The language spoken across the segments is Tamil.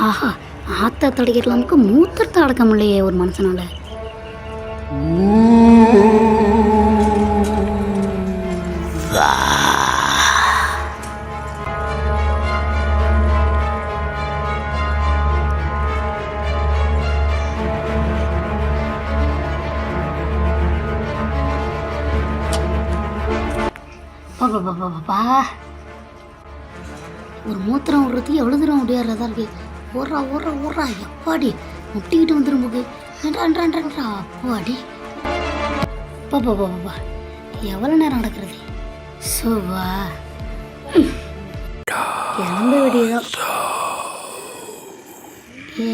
ஆஹா ஆத்த தடைக்கிறலாமுக்கு மூத்திரத்தை அடக்க முடியலையே ஒரு மனுஷனால. பாப்பா ஒரு மூத்திரம் விடுறதுக்கு எவ்வளோ தூரம் முடியாடுறதா இருக்கு? ஓடுறா ஓடுறா ஓடுறா எப்பாடி? முட்டிக்கிட்டு வந்துடும் போக்கு அன்றான்றான்றான்றா அப்பாடி. பாப்பா பாப்பா எவ்வளோ நேரம் நடக்கிறது? சோவா கிளம்ப வேண்டியதான்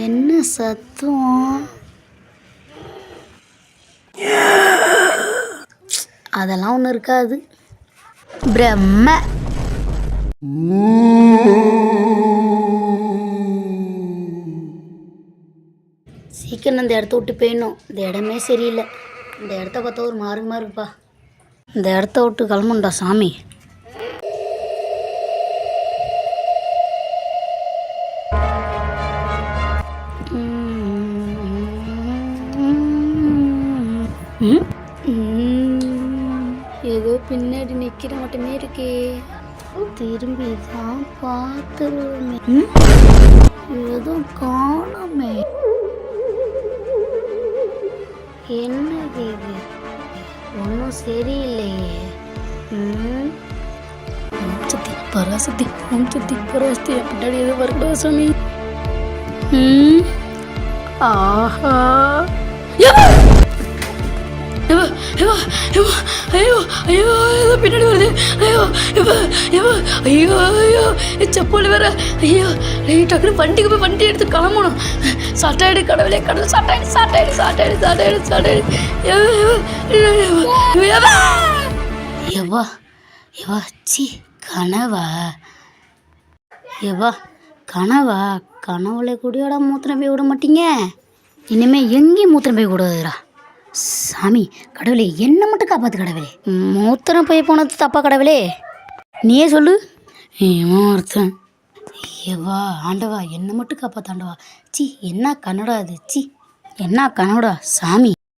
என்ன சத்தம்? அதெல்லாம் ஒன்றும் இருக்காது. பிரம்ம. சீக்கிரம் இந்த இடத்த விட்டு போயிடணும். இந்த இடமே சரியில்லை. இந்த இடத்த பார்த்தா ஒரு மாறு மாறுப்பா இந்த இடத்த விட்டு கிளம்புண்டா சாமி. ஏதோ பின்னாடி நிக்கிற மட்டுமே இருக்கே. திரும்பி தான் பார்த்துருவோமே? எதுவும் காணுமே. ஒன்றும் சரியில்லையே. ம்? ஓம் சக்தி பராசக்தி ஓம் சக்தி பராசக்தி என் பின்னாடி எதுவும் வரக்கூடாது சாமி ம்? ஆஹா. ஐயோ, ஐயோ, ஐயோ, ஐயோ, ஏதோ பின்னாடி வருது. ஐயோ ஐயோ, ஐயோ, ஐயோ ஐயோ செப்பல் வேற. ஐயோ ஐயோ, டக்குனு வண்டிக்கு போய் வண்டி எடுத்து கிளம்பணும். சாட்டாயிடு கடவுளே கடவுள் சாட்டாயிடு சாட்டாயிடு சாட்டாயிடு சாட்டாயிடு சாட்டாயிடு எவ்வா எவ்வா ஐயோ, எவா சி கனவா. எவ்வா கனவா கனவுல கூடியோட மூத்திரம் போய் விட மாட்டீங்க? இனிமே எங்கேயும் மூத்திரம் போய் விடாதுடா சாமி கடவுளே என்ன மட்டும் காப்பாத்து கடவுளே. மூத்தரம் போய் போனது தப்பா கடவுளே. நீயே சொல்லு. இவன் ஒருத்தன். ஏவா ஆண்டவா என்ன மட்டும் காப்பாத்தாண்டவா சி என்ன கன்னடா அது? சி என்ன கன்னடா சாமி.